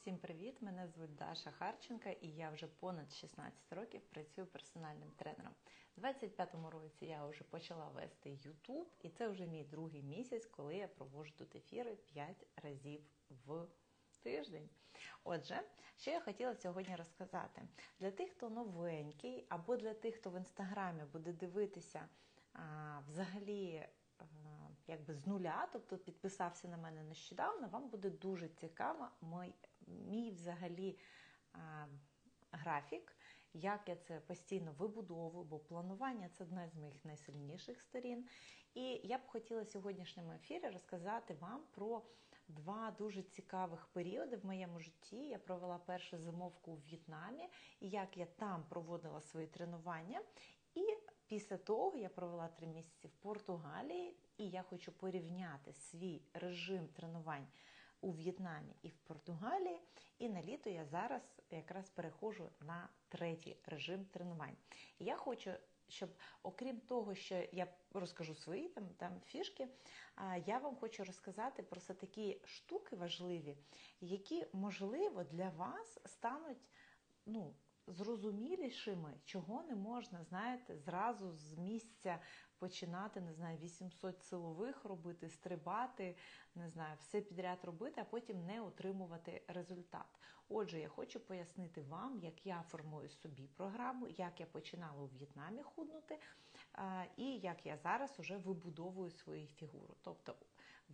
Всім привіт! Мене звуть Даша Харченка і я вже понад 16 років працюю персональним тренером. У 25-му році я вже почала вести YouTube, і це вже мій другий місяць, коли я проводжу тут ефіри 5 разів в тиждень. Отже, що я хотіла сьогодні розказати для тих, хто новенький, або для тих, хто в інстаграмі буде дивитися а, взагалі якби з нуля, тобто підписався на мене нещодавно, вам буде дуже цікаво мій, мій взагалі а, графік, як я це постійно вибудовую, бо планування це одна з моїх найсильніших сторін. І я б хотіла сьогоднішньому ефірі розказати вам про два дуже цікавих періоди в моєму житті. Я провела першу зимовку у В'єтнамі, і як я там проводила свої тренування. І Після того я провела три місяці в Португалії, і я хочу порівняти свій режим тренувань у В'єтнамі і в Португалії. І на літо я зараз якраз переходжу на третій режим тренувань. І я хочу, щоб, окрім того, що я розкажу свої там там фішки, я вам хочу розказати про все такі штуки важливі, які можливо для вас стануть. ну, зрозумілішими, чого не можна, знаєте, зразу з місця починати, не знаю, 800 силових робити, стрибати, не знаю, все підряд робити, а потім не отримувати результат. Отже, я хочу пояснити вам, як я формую собі програму, як я починала у В'єтнамі худнути, і як я зараз уже вибудовую свою фігуру. Тобто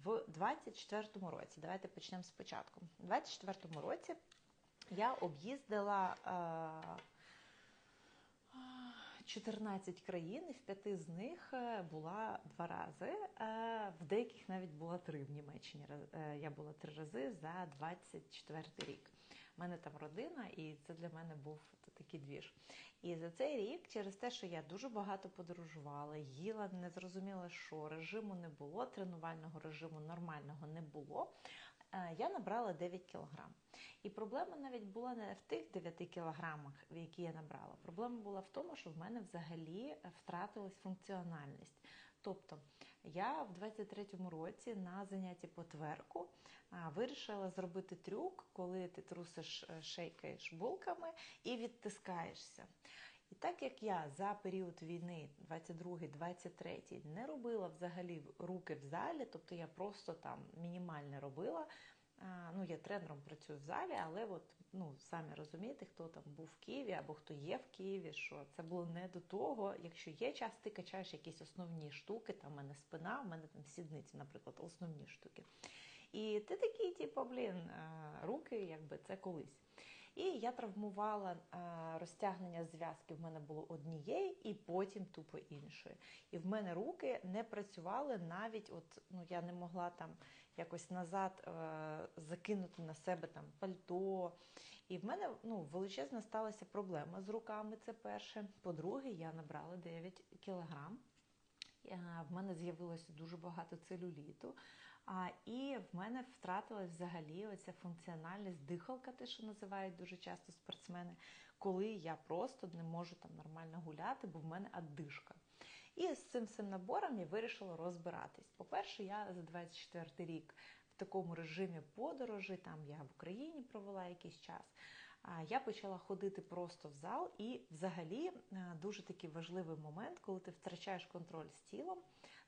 в 24-му році, давайте почнемо спочатку. У 24-му році. Я об'їздила 14 країн, і в п'яти з них е, була два рази. Е, в деяких навіть була три в Німеччині. Е, я була три рази за 24 рік. У мене там родина, і це для мене був такий двіж. І за цей рік, через те, що я дуже багато подорожувала, їла, не зрозуміла, що режиму не було, тренувального режиму нормального не було. Я набрала 9 кілограм. І проблема навіть була не в тих 9 кілограмах, які я набрала. Проблема була в тому, що в мене взагалі втратилась функціональність. Тобто я в 23-му році на занятті по тверку вирішила зробити трюк, коли ти трусиш, е, шейкаєш булками і відтискаєшся. І так як я за період війни, 22-23, не робила взагалі руки в залі, тобто я просто там мінімально робила, Ну, я тренером працюю в залі, але от, ну, самі розумієте, хто там був в Києві або хто є в Києві, що це було не до того. Якщо є час, ти качаєш якісь основні штуки, там в мене спина, в мене там сідниці, наприклад, основні штуки. І ти такий, типу, блін, руки, якби це колись. І я травмувала розтягнення зв'язки. В мене було однієї і потім тупо іншої. І в мене руки не працювали навіть, от ну я не могла там якось назад е, закинути на себе там пальто. І в мене ну, величезна сталася проблема з руками. Це перше. По-друге, я набрала 9 кілограм. Е, в мене з'явилося дуже багато целюліту. А, І в мене втратилась взагалі оця функціональність дихалка, те, що називають дуже часто спортсмени, коли я просто не можу там нормально гуляти, бо в мене аддишка. І з цим всім набором я вирішила розбиратись. По-перше, я за 24 рік в такому режимі подорожі, там я в Україні провела якийсь час я почала ходити просто в зал, і взагалі е, дуже такий важливий момент, коли ти втрачаєш контроль з тілом,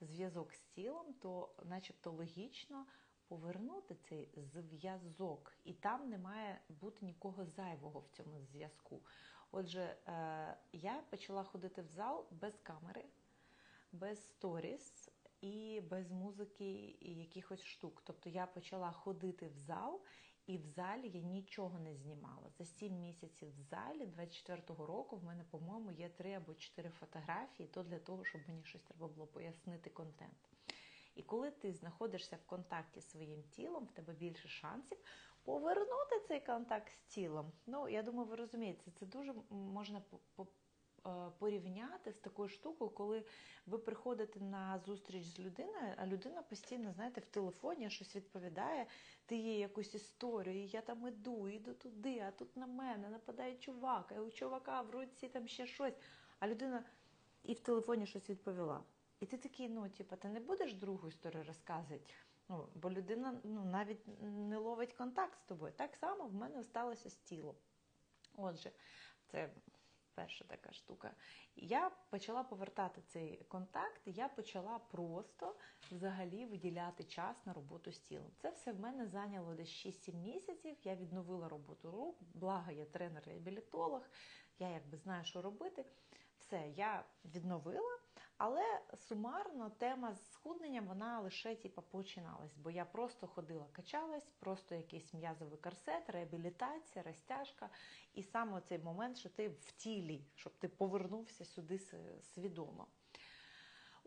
зв'язок з тілом, то начебто логічно повернути цей зв'язок, і там не має бути нікого зайвого в цьому зв'язку. Отже, е, я почала ходити в зал без камери, без сторіс. І без музики і якихось штук. Тобто я почала ходити в зал і в залі я нічого не знімала. За 7 місяців в залі 24-го року в мене, по-моєму, є 3 або 4 фотографії, то для того, щоб мені щось треба було пояснити контент. І коли ти знаходишся в контакті з своїм тілом, в тебе більше шансів повернути цей контакт з тілом. Ну, я думаю, ви розумієте, це дуже можна Е, порівняти з такою штукою, коли ви приходите на зустріч з людиною, а людина постійно, знаєте, в телефоні щось відповідає, ти є якусь історію, я там іду, іду туди, а тут на мене нападає чувак, а у чувака в руці там ще щось. А людина і в телефоні щось відповіла. І ти такий, ну, типу, ти не будеш другу історію розказувати. Ну, бо людина ну, навіть не ловить контакт з тобою. Так само в мене сталося з тілом. Отже, це перша така штука. Я почала повертати цей контакт, я почала просто взагалі виділяти час на роботу з тілом. Це все в мене зайняло десь 6-7 місяців. Я відновила роботу рук, благо я тренер-реабілітолог, я якби знаю, що робити. Все, я відновила, але сумарно тема з схудненням вона лише типу, починалась, бо я просто ходила, качалась, просто якийсь м'язовий корсет, реабілітація, розтяжка. І саме цей момент, що ти в тілі, щоб ти повернувся сюди свідомо.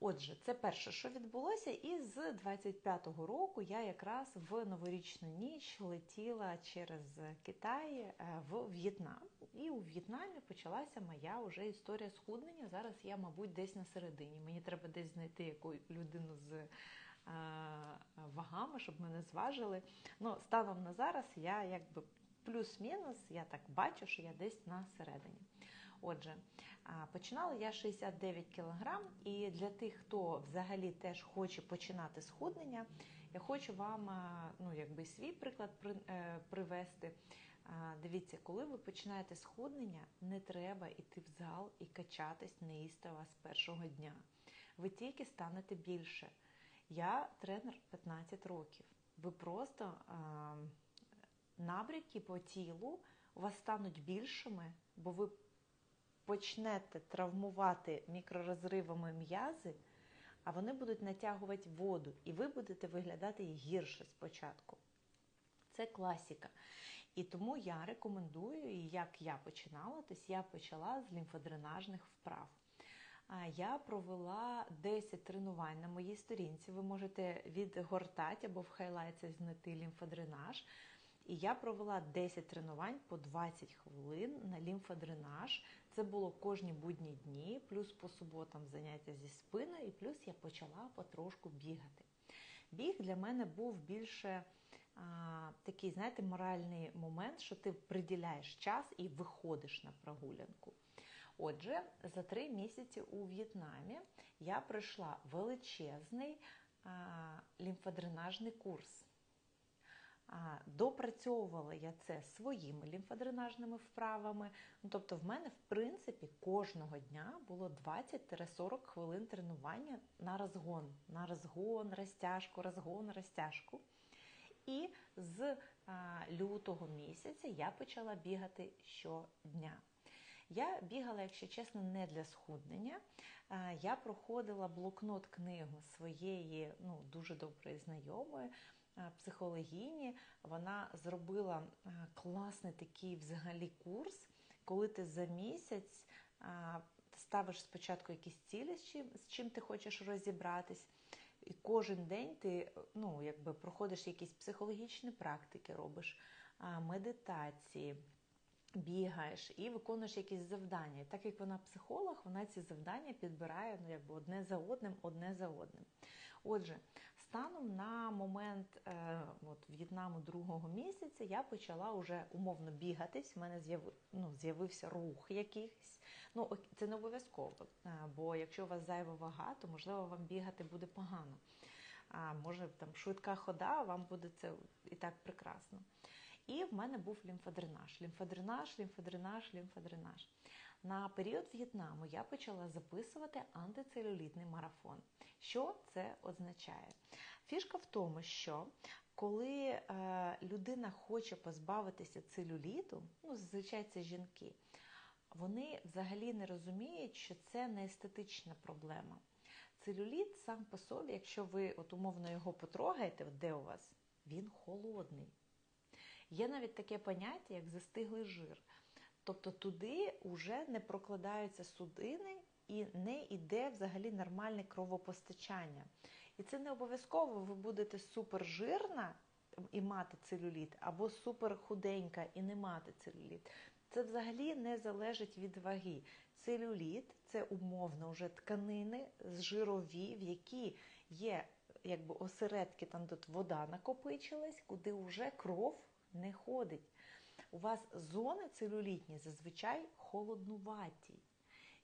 Отже, це перше, що відбулося, і з 25-го року я якраз в новорічну ніч летіла через Китай е, в В'єтнам. І у В'єтнамі почалася моя вже історія схуднення. Зараз я, мабуть, десь на середині. Мені треба десь знайти яку людину з е, вагами, щоб мене зважили. Ну, станом на зараз я якби плюс-мінус, я так бачу, що я десь на середині. Отже, починала я 69 кг, і для тих, хто взагалі теж хоче починати схуднення, я хочу вам ну, якби свій приклад е, привести. Дивіться, коли ви починаєте схуднення, не треба йти в зал і качатись неїстово з першого дня. Ви тільки станете більше. Я тренер 15 років. Ви просто набряки по тілу у вас стануть більшими, бо ви почнете травмувати мікророзривами м'язи, а вони будуть натягувати воду, і ви будете виглядати гірше спочатку. Це класіка. І тому я рекомендую, і як я починала, тобто я почала з лімфодренажних вправ. Я провела 10 тренувань на моїй сторінці. Ви можете відгортати або в хайлайці знайти лімфодренаж. І я провела 10 тренувань по 20 хвилин на лімфодренаж. Це було кожні будні дні, плюс по суботам заняття зі спиною, і плюс я почала потрошку бігати. Біг для мене був більше а, такий, знаєте, моральний момент, що ти приділяєш час і виходиш на прогулянку. Отже, за три місяці у В'єтнамі я пройшла величезний а, лімфодренажний курс. Допрацьовувала я це своїми лімфодренажними вправами. Ну, Тобто, в мене, в принципі, кожного дня було 20-40 хвилин тренування на розгон, на розгон, розтяжку, розгон, розтяжку. І з а, лютого місяця я почала бігати щодня. Я бігала, якщо чесно, не для схуднення. Я проходила блокнот книгу своєї ну, дуже доброї знайомої. Е, психологіні, вона зробила е, класний такий взагалі курс, коли ти за місяць е, ставиш спочатку якісь цілі, з чим, ти хочеш розібратись. І кожен день ти ну, якби проходиш якісь психологічні практики, робиш медитації, бігаєш і виконуєш якісь завдання. Так як вона психолог, вона ці завдання підбирає ну, якби одне за одним, одне за одним. Отже, станом на момент е, от, В'єтнаму другого місяця я почала вже умовно бігатись. У мене з'яв, ну, з'явився рух якийсь. Ну, це не обов'язково, е, бо якщо у вас зайва вага, то можливо вам бігати буде погано. А може там швидка хода, вам буде це і так прекрасно. І в мене був лімфодренаж. Лімфодренаж, лімфодренаж, лімфодренаж. На період В'єтнаму я почала записувати антицелюлітний марафон. Що це означає? Фішка в тому, що коли е, людина хоче позбавитися целюліту, ну зазвичай це жінки, вони взагалі не розуміють, що це не естетична проблема. Целюліт сам по собі, якщо ви от умовно його потрогаєте, де у вас, він холодний. Є навіть таке поняття, як застиглий жир. Тобто туди вже не прокладаються судини і не йде взагалі нормальне кровопостачання. І це не обов'язково ви будете супержирна і мати целюліт, або суперхуденька і не мати целюліт. Це взагалі не залежить від ваги. Целюліт це умовно вже тканини жирові, в які є якби осередки, там тут вода накопичилась, куди вже кров не ходить. У вас зони целюлітні зазвичай холоднуваті.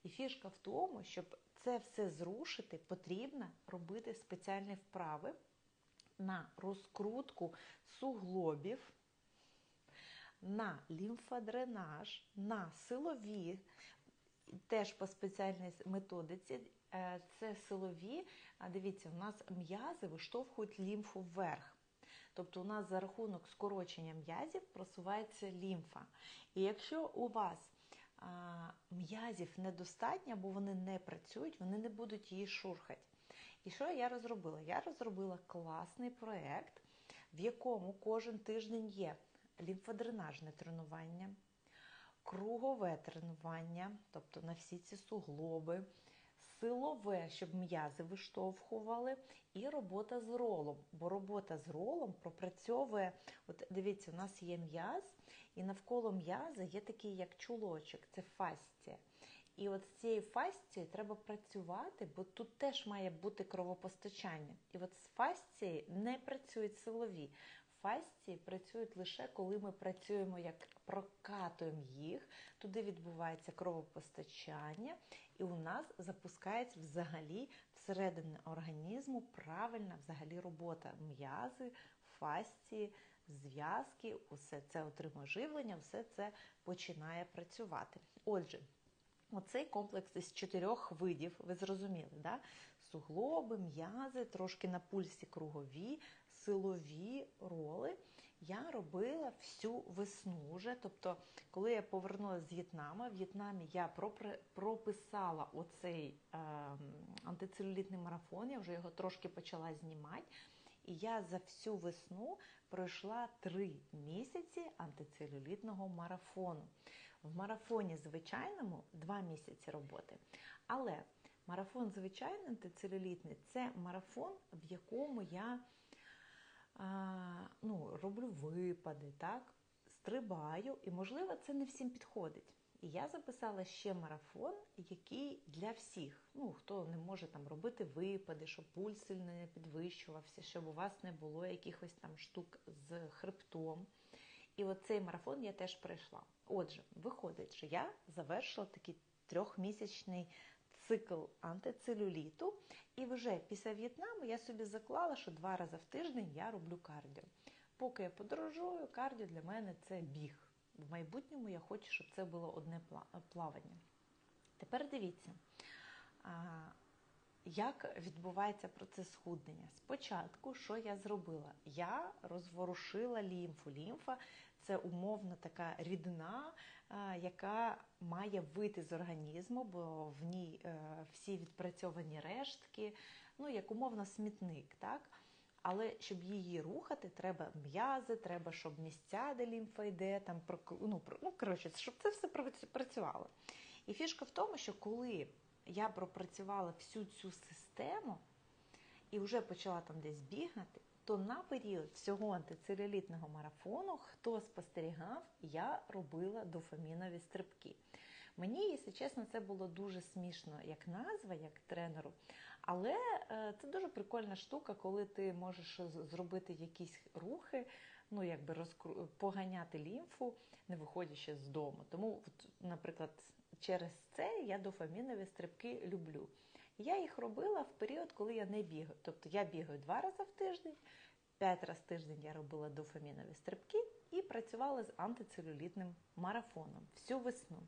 І фішка в тому, щоб це все зрушити, потрібно робити спеціальні вправи. на розкрутку суглобів, на лімфодренаж, на силові, теж по спеціальній методиці. Е, це силові, а дивіться, у нас м'язи виштовхують лімфу вверх. Тобто у нас за рахунок скорочення м'язів просувається лімфа. І якщо у вас м'язів недостатньо, бо вони не працюють, вони не будуть її шурхати. І що я розробила? Я розробила класний проєкт, в якому кожен тиждень є лімфодренажне тренування, кругове тренування, тобто на всі ці суглоби, силове, щоб м'язи виштовхували, і робота з ролом. Бо робота з ролом пропрацьовує, от дивіться, у нас є м'яз, і навколо м'яза є такий як чулочок, це фасція. І от з цією фасцією треба працювати, бо тут теж має бути кровопостачання. І от з фасцією не працюють силові. Фасції працюють лише коли ми працюємо, як прокатуємо їх, туди відбувається кровопостачання, і у нас запускається взагалі всередині організму правильна взагалі робота м'язи, фасції, зв'язки, усе це отримує живлення, все це починає працювати. Отже, оцей комплекс із чотирьох видів, ви зрозуміли, да? суглоби, м'язи, трошки на пульсі кругові, силові роли. Я робила всю весну вже. Тобто, коли я повернулася з В'єтнаму, в В'єтнамі я прописала оцей е, антицелюлітний марафон, я вже його трошки почала знімати. І я за всю весну пройшла три місяці антицелюлітного марафону. В марафоні звичайному два місяці роботи. Але марафон звичайний антицелюлітний це марафон, в якому я ну, роблю випади, так, стрибаю, і, можливо, це не всім підходить. І я записала ще марафон, який для всіх, ну хто не може там робити випади, щоб пульс не підвищувався, щоб у вас не було якихось там штук з хребтом. І от цей марафон я теж пройшла. Отже, виходить, що я завершила такий трьохмісячний цикл антицелюліту, і вже після В'єтнаму я собі заклала, що два рази в тиждень я роблю кардіо. Поки я подорожую, кардіо для мене це біг. В майбутньому я хочу, щоб це було одне плавання. Тепер дивіться, як відбувається процес схуднення. Спочатку, що я зробила? Я розворушила лімфу. Лімфа це умовна така рідина, яка має вийти з організму, бо в ній е, всі відпрацьовані рештки, ну як умовно смітник. так? Але щоб її рухати, треба м'язи, треба, щоб місця, де лімфа йде, там ну, ну коротше, щоб це все працювало. І фішка в тому, що коли я пропрацювала всю цю систему і вже почала там десь бігати, то на період всього антицелюлітного марафону, хто спостерігав, я робила дофамінові стрибки. Мені, якщо чесно, це було дуже смішно як назва, як тренеру. Але е, це дуже прикольна штука, коли ти можеш зробити якісь рухи, ну якби розкру... поганяти лімфу, не виходячи з дому. Тому, наприклад, через це я дофамінові стрибки люблю. Я їх робила в період, коли я не бігаю. Тобто я бігаю два рази в тиждень, п'ять разів в тиждень я робила дофамінові стрибки і працювала з антицелюлітним марафоном всю весну.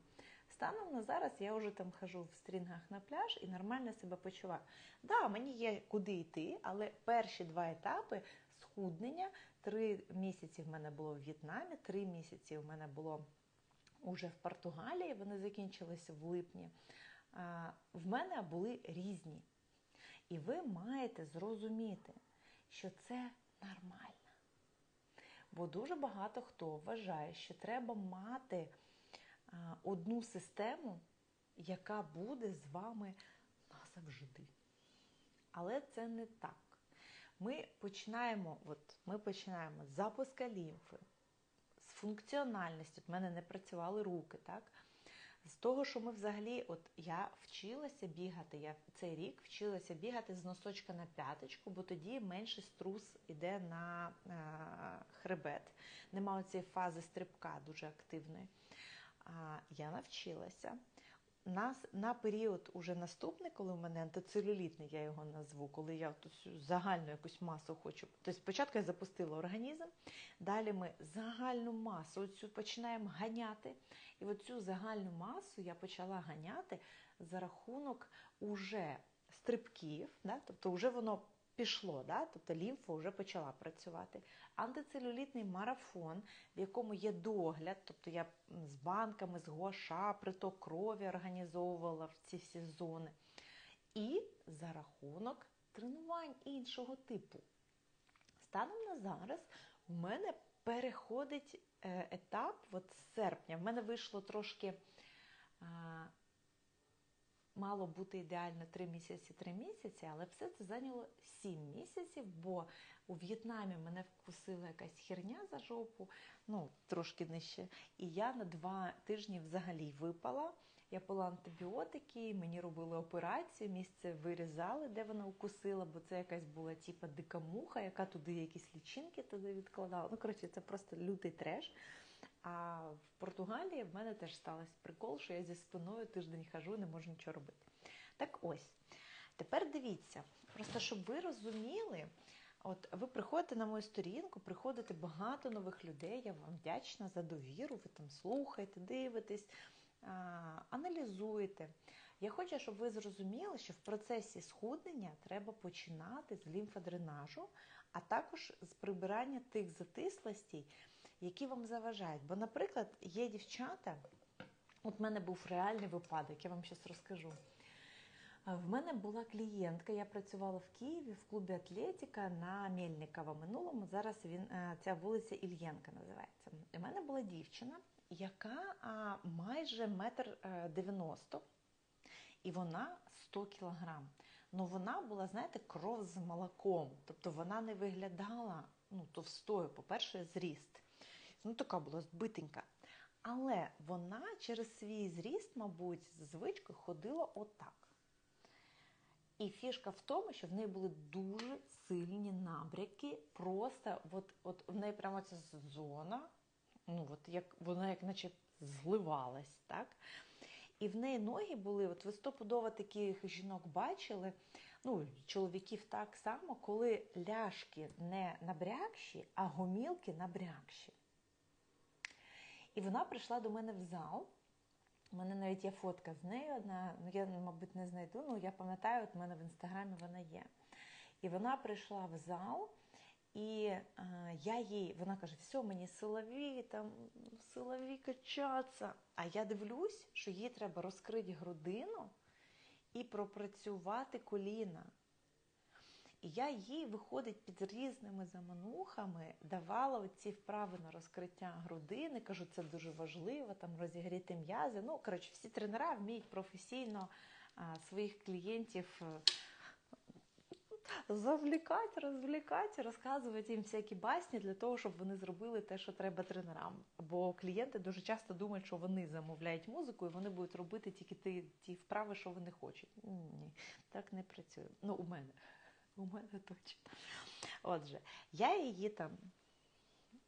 Станом на зараз я вже там хожу в стрінгах на пляж і нормально себе почуваю. Да, мені є куди йти, але перші два етапи схуднення три місяці в мене було в В'єтнамі, три місяці в мене було уже в Португалії, вони закінчилися в липні. В мене були різні. І ви маєте зрозуміти, що це нормально. Бо дуже багато хто вважає, що треба мати одну систему, яка буде з вами назавжди. Але це не так. Ми починаємо от, ми починаємо з запуска лімфи, з функціональності. У мене не працювали руки. так? З того, що ми взагалі, от я вчилася бігати, я цей рік вчилася бігати з носочка на п'яточку, бо тоді менший струс іде на е, хребет. Нема цієї фази стрибка дуже активної. А Я навчилася. На, на період уже наступний, коли у мене антицелюлітний, я його назву, коли я цю загальну якусь масу хочу. Тобто спочатку я запустила організм, далі ми загальну масу оцю починаємо ганяти. І оцю загальну масу я почала ганяти за рахунок уже стрибків, да? тобто вже воно пішло, да? тобто лімфа вже почала працювати. Антицелюлітний марафон, в якому є догляд, тобто я з банками, з гуаша, приток крові організовувала в ці всі зони. І за рахунок тренувань іншого типу. Станом на зараз в мене переходить е, етап от з серпня. В мене вийшло трошки мало бути ідеально 3 місяці, 3 місяці, але все це зайняло 7 місяців, бо у В'єтнамі мене вкусила якась херня за жопу, ну трошки нижче. І я на два тижні взагалі випала. Я пила антибіотики, мені робили операцію, місце вирізали, де вона укусила, бо це якась була типа дика муха, яка туди якісь лічинки туди відкладала. Ну, коротше, це просто лютий треш. А в Португалії в мене теж стався прикол, що я зі спиною тиждень хожу, не можу нічого робити. Так ось, тепер дивіться, просто щоб ви розуміли, от ви приходите на мою сторінку, приходите багато нових людей, я вам вдячна за довіру, ви там слухаєте, дивитесь, аналізуєте. Я хочу, щоб ви зрозуміли, що в процесі схуднення треба починати з лімфодренажу, а також з прибирання тих затислостей, які вам заважають. Бо, наприклад, є дівчата, от в мене був реальний випадок, я вам зараз розкажу. В мене була клієнтка, я працювала в Києві в клубі Атлетіка на Мельникова минулому. Зараз він е, ця вулиця Ільєнка називається. У мене була дівчина, яка майже метр е, дев'яносто, і вона 100 кілограм. Ну вона була, знаєте, кров з молоком. Тобто вона не виглядала ну, товстою, по-перше, зріст ну така була збитенька. Але вона через свій зріст, мабуть, з звичкою ходила отак. І фішка в тому, що в неї були дуже сильні набряки. Просто от, от в неї прямо ця зона, ну от як вона як наче зливалась, так? І в неї ноги були, от ви стопудово таких жінок бачили, ну, чоловіків так само, коли ляшки не набрякші, а гомілки набрякші. І вона прийшла до мене в зал. У мене навіть є фотка з нею одна, ну я, мабуть, не знайду, ну я пам'ятаю, от в мене в інстаграмі вона є. І вона прийшла в зал, і е, я їй, вона каже, все, мені силові, там силові качаться. А я дивлюсь, що їй треба розкрити грудину і пропрацювати коліна. І я їй, виходить, під різними заманухами давала оці вправи на розкриття грудини. Кажу, це дуже важливо, там розігріти м'язи. Ну, коротше, всі тренера вміють професійно а, своїх клієнтів е, завлікати, розвлікати, розказувати їм всякі басні для того, щоб вони зробили те, що треба тренерам. Бо клієнти дуже часто думають, що вони замовляють музику і вони будуть робити тільки ті, ті вправи, що вони хочуть. Ні, так не працює. Ну, у мене. У мене точно. Отже, я її там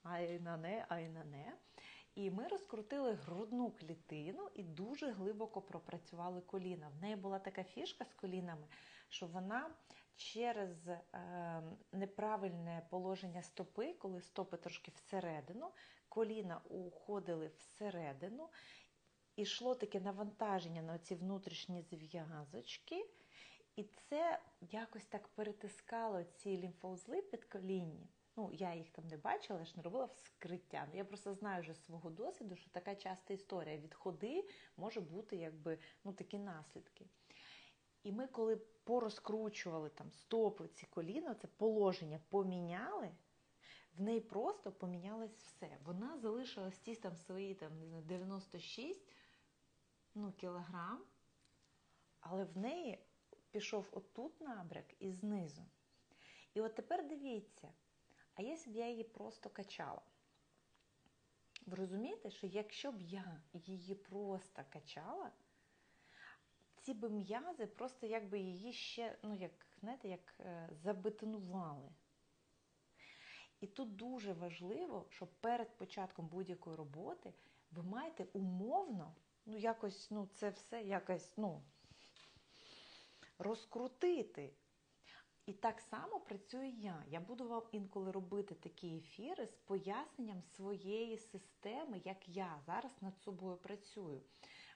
ай на не, ай на не. І ми розкрутили грудну клітину і дуже глибоко пропрацювали коліна. В неї була така фішка з колінами, що вона через е, неправильне положення стопи, коли стопи трошки всередину, коліна уходили всередину, і йшло таке навантаження на ці внутрішні зв'язочки. І це якось так перетискало ці лімфоузли підколінні. Ну, я їх там не бачила, я ж не робила вскриття. Ну, Я просто знаю вже свого досвіду, що така часта історія від ходи може бути якби ну, такі наслідки. І ми, коли порозкручували там стопи, ці коліна, це положення поміняли, в неї просто помінялось все. Вона залишилась ті там свої там, 96 ну, кілограм, але в неї пішов отут набряк і знизу. І от тепер дивіться, а якщо б я її просто качала? Ви розумієте, що якщо б я її просто качала, ці б м'язи просто якби її ще, ну, як, знаєте, як е, забетонували. І тут дуже важливо, що перед початком будь-якої роботи ви маєте умовно ну якось ну, це все якось ну, розкрутити. І так само працюю я. Я буду вам інколи робити такі ефіри з поясненням своєї системи, як я зараз над собою працюю.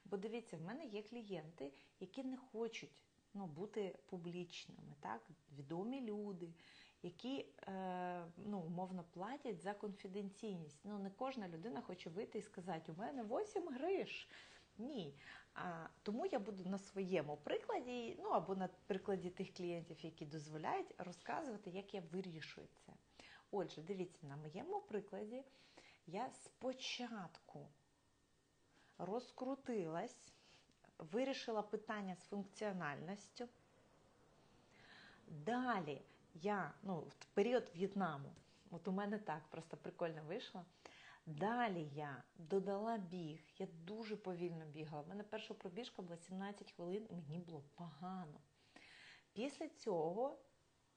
Бо дивіться, в мене є клієнти, які не хочуть ну, бути публічними, так? відомі люди, які е, ну, умовно платять за конфіденційність. Ну, не кожна людина хоче вийти і сказати, у мене 8 гриш. Ні. А, Тому я буду на своєму прикладі, ну або на прикладі тих клієнтів, які дозволяють, розказувати, як я вирішую це. Отже, дивіться, на моєму прикладі я спочатку розкрутилась, вирішила питання з функціональністю. Далі я, ну, в період В'єтнаму, от у мене так просто прикольно вийшло. Далі я додала біг, я дуже повільно бігала. У мене перша пробіжка була 17 хвилин, і мені було погано. Після цього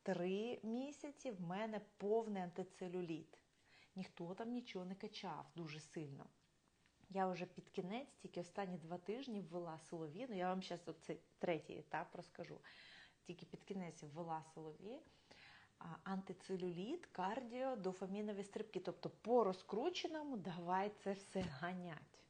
три місяці в мене повний антицелюліт. Ніхто там нічого не качав дуже сильно. Я вже під кінець, тільки останні два тижні ввела силові, ну я вам зараз оцей третій етап розкажу. Тільки під кінець ввела силові антицелюліт, кардіо, дофамінові стрибки. Тобто по розкрученому давай це все ганять.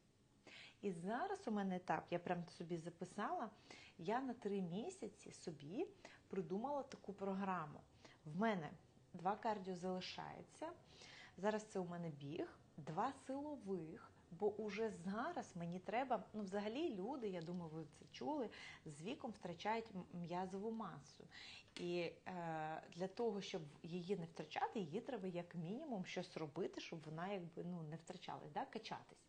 І зараз у мене етап, я прям собі записала, я на три місяці собі придумала таку програму. В мене два кардіо залишається. Зараз це у мене біг, два силових. Бо уже зараз мені треба, ну взагалі люди, я думаю, ви це чули, з віком втрачають м'язову масу. І е, для того, щоб її не втрачати, її треба як мінімум щось робити, щоб вона якби ну не втрачалась, да, качатись.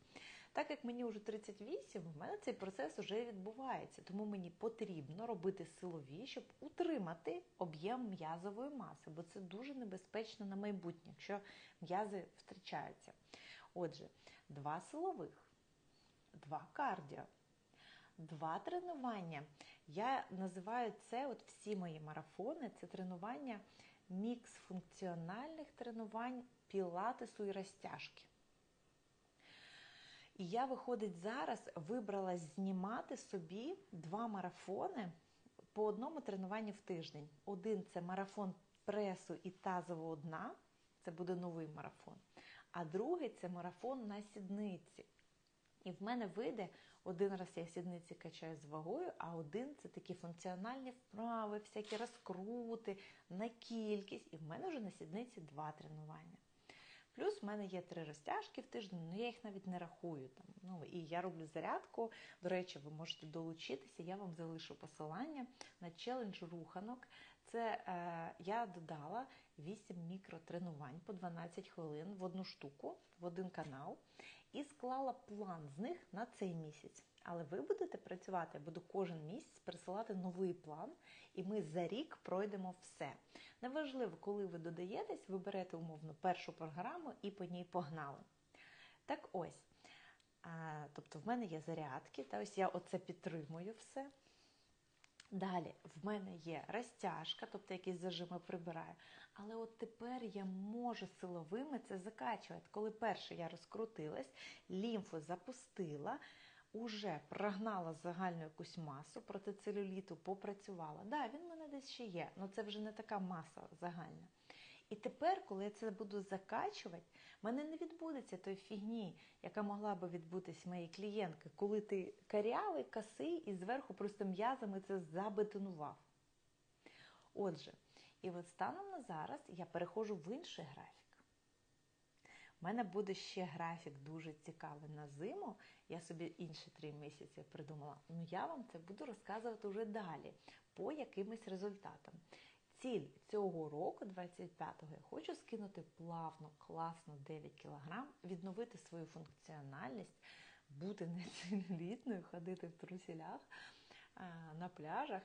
Так як мені вже 38, в мене цей процес вже відбувається, тому мені потрібно робити силові, щоб утримати об'єм м'язової маси, бо це дуже небезпечно на майбутнє, якщо м'язи втрачаються. Отже, два силових, два кардіо, два тренування. Я називаю це от всі мої марафони, це тренування, мікс функціональних тренувань пілатесу і розтяжки. І я, виходить, зараз вибрала знімати собі два марафони по одному тренуванню в тиждень. Один це марафон пресу і тазового дна, це буде новий марафон. А другий це марафон на сідниці. І в мене вийде один раз я сідниці качаю з вагою, а один це такі функціональні вправи, всякі розкрути на кількість. І в мене вже на сідниці два тренування. Плюс в мене є три розтяжки в тиждень, але ну, я їх навіть не рахую. Там. Ну, І я роблю зарядку. До речі, ви можете долучитися, я вам залишу посилання на челендж руханок. Це е, я додала 8 мікротренувань по 12 хвилин в одну штуку, в один канал, і склала план з них на цей місяць. Але ви будете працювати, я буду кожен місяць присилати новий план, і ми за рік пройдемо все. Неважливо, коли ви додаєтесь, ви берете умовно першу програму і по ній погнали. Так ось. А, Тобто в мене є зарядки, та ось я оце підтримую все. Далі в мене є розтяжка, тобто якісь зажими прибираю. Але от тепер я можу силовими це закачувати. Коли перше я розкрутилась, лімфу запустила, уже прогнала загальну якусь масу проти целюліту, попрацювала. Так, да, він в мене десь ще є, але це вже не така маса загальна. І тепер, коли я це буду закачувати, в мене не відбудеться той фігні, яка могла би відбутись моїй клієнтки, коли ти карявий, косий і зверху просто м'язами це забетонував. Отже, і от станом на зараз я переходжу в інший графік. У мене буде ще графік дуже цікавий на зиму. Я собі інші три місяці придумала. Ну я вам це буду розказувати вже далі, по якимось результатам. Ціль цього року, 25-го, я хочу скинути плавно, класно 9 кг, відновити свою функціональність, бути нецелюлітною, ходити в трусілях на пляжах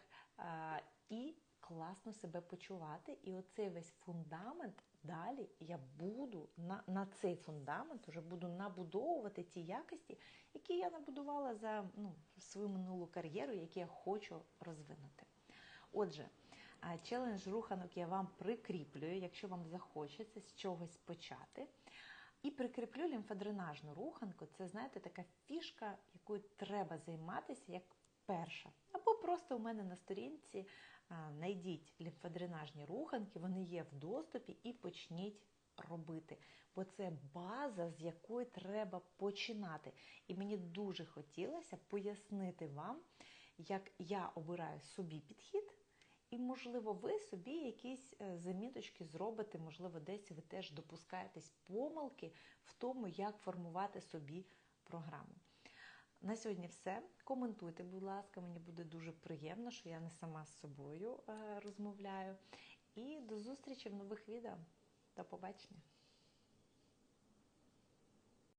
і класно себе почувати. І оцей весь фундамент далі я буду на на цей фундамент вже буду набудовувати ті якості, які я набудувала за ну, свою минулу кар'єру, які я хочу розвинути. Отже. Челендж руханок я вам прикріплюю, якщо вам захочеться з чогось почати. І прикріплю лімфодренажну руханку. Це, знаєте, така фішка, якою треба займатися як перша. Або просто у мене на сторінці знайдіть лімфодренажні руханки, вони є в доступі, і почніть робити. Бо це база, з якої треба починати. І мені дуже хотілося пояснити вам, як я обираю собі підхід. І, можливо, ви собі якісь е, заміточки зробите, можливо, десь ви теж допускаєтесь помилки в тому, як формувати собі програму. На сьогодні все. Коментуйте, будь ласка, мені буде дуже приємно, що я не сама з собою е, розмовляю. І до зустрічі в нових відео. До побачення!